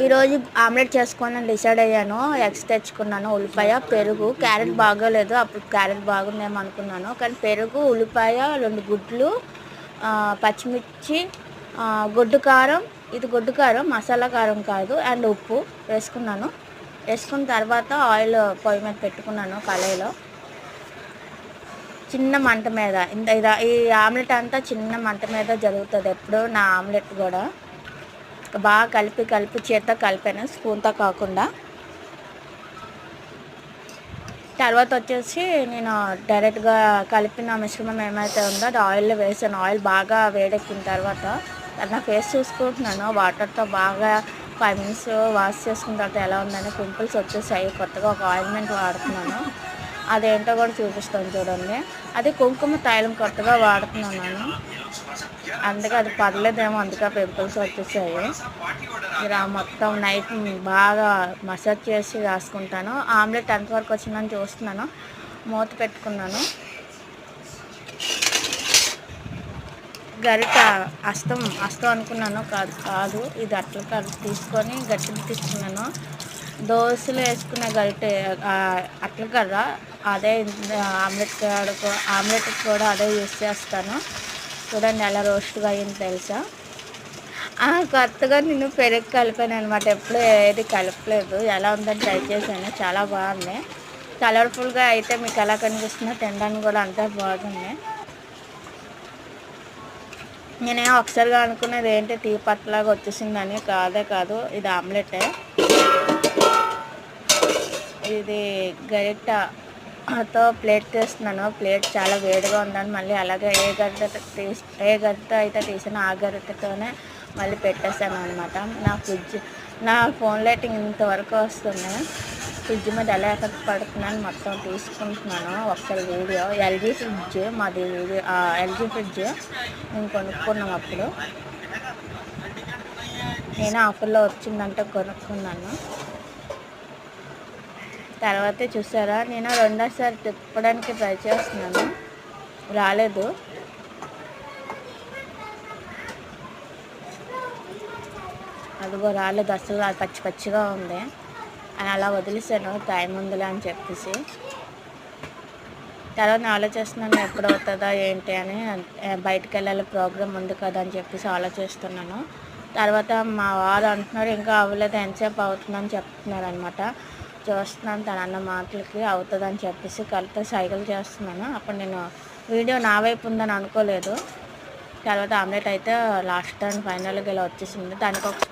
ఈరోజు ఆమ్లెట్ చేసుకోవాలని డిసైడ్ అయ్యాను. ఎగ్స్ తెచ్చుకున్నాను. ఉల్లిపాయ పెరుగు క్యారెట్ బాగోలేదు. అప్పుడు క్యారెట్ బాగుందేమో అనుకున్నాను. కానీ పెరుగు ఉల్లిపాయ రెండు గుడ్లు పచ్చిమిర్చి గుడ్డు గొడ్డు కారం. ఇది గొడ్డు కారం మసాలా కారం కాదు. అండ్ ఉప్పు వేసుకున్నాను. వేసుకున్న తర్వాత ఆయిల్ పొయ్యి మీద పెట్టుకున్నాను కళాయిలో. చిన్న మంట మీద. ఇంత ఇది ఈ ఆమ్లెట్ అంతా చిన్న మంట మీద జరుగుతుంది. ఎప్పుడు నా ఆమ్లెట్ కూడా. బాగా కలిపి కలిపి చేత్తో కలిపాను స్పూన్తో కాకుండా. తర్వాత వచ్చేసి నేను డైరెక్ట్గా కలిపిన మిశ్రమం ఏమైతే ఉందో అది ఆయిల్లో వేసాను. ఆయిల్ బాగా వేడెక్కిన తర్వాత నా ఫేస్ చూసుకుంటున్నాను. వాటర్తో బాగా ఫైవ్ మినిట్స్ వాష్ చేసుకున్న తర్వాత ఎలా ఉందని పింపుల్స్ వచ్చేసాయి. కొత్తగా ఒక ఆయింట్మెంట్ వాడుతున్నాను. అదేంటో కూడా చూపిస్తాను చూడండి. అది కుంకుమ తైలం కొత్తగా వాడుతున్నాను. నేను అందుకే అది పర్లేదేమో అందుకే పింపుల్స్ వచ్చేసాయి. ఇలా మొత్తం నైట్ బాగా మసాజ్ చేసి రాసుకుంటాను. ఆమ్లెట్ ఎంతవరకు వచ్చిందని చూస్తున్నాను. మూత పెట్టుకున్నాను. గరిట అస్తం అస్తం అనుకున్నాను. కాదు కాదు ఇది అట్ల కర్ర తీసుకొని గట్టిగా తీసుకున్నాను. దోశలు వేసుకునే గరిటె అట్ల కర్ర అదే ఆమ్లెట్ ఆమ్లెట్ కూడా అదే యూస్ చేస్తాను. చూడండి అలా రోస్ట్గా అయింది తెలుసా? కొత్తగా నేను పెరుగు కలిపాను అనమాట ఎప్పుడు ఏది కలపలేదు. ఎలా ఉందని ట్రై చేశాను. చాలా బాగుంది. కలర్ఫుల్గా అయితే మీకు ఎలా కనిపిస్తుందో తినడానికి కూడా అంతా బాగుంది. నేనే ఒకసారిగా అనుకున్నది ఏంటి? టీ పట్లాగా వచ్చేసిందని కాదే కాదు. ఇది ఆమ్లెటే. ఇది తో ప్లేట్ తీస్తున్నాను ప్లేట్ చాలా వేడిగా ఉందని మళ్ళీ అలాగే ఏ గడ్డ తీసి ఏ గడ్డ అయితే తీసిన ఆ గడ్డతోనే మళ్ళీ పెట్టేసాను అనమాట నా ఫ్రిడ్జ్ నా ఫోన్ లైటింగ్ ఇంతవరకు వస్తుంది. ఫ్రిడ్జ్ మీద ఎలా ఎఫెక్ట్ పడుతుందని మొత్తం తీసుకుంటున్నాను. ఒకసారి వీడియో. ఎల్జీ ఫ్రిడ్జ్ మాది వీడియో ఎల్జీ ఫ్రిడ్జ్ నేను కొనుక్కున్నాం అప్పుడు. నేను ఆఫర్లో వచ్చిందంటే కొనుక్కున్నాను. తర్వాత చూసారా? నేను రెండోసారి తిప్పడానికి ట్రై చేస్తున్నాను. రాలేదు. అదిగో రాలేదు అసలు. అది పచ్చి పచ్చిగా ఉంది. అని అలా వదిలేసాను. టైం ఉందిలే అని చెప్పేసి. తర్వాత ఆలోచిస్తున్నాను ఎప్పుడు అవుతుందా ఏంటి అని. బయటకు బయటికి వెళ్ళాలి ప్రోగ్రామ్ ఉంది కదా అని చెప్పేసి ఆలోచిస్తున్నాను. తర్వాత మా వారు అంటున్నారు ఇంకా అవ్వలేదు ఎంతసేపు అవుతుందని చెప్తున్నారు అనమాట చూస్తున్నాను తన అన్న మాటలకి అవుతుందని చెప్పేసి కలిపి సైకిల్ చేస్తున్నాను. అప్పుడు నేను వీడియో నా వైపు ఉందని అనుకోలేదు. తర్వాత ఆమ్లెట్ అయితే లాస్ట్ అండ్ ఫైనల్గా ఇలా వచ్చేసింది. దానికి ఒక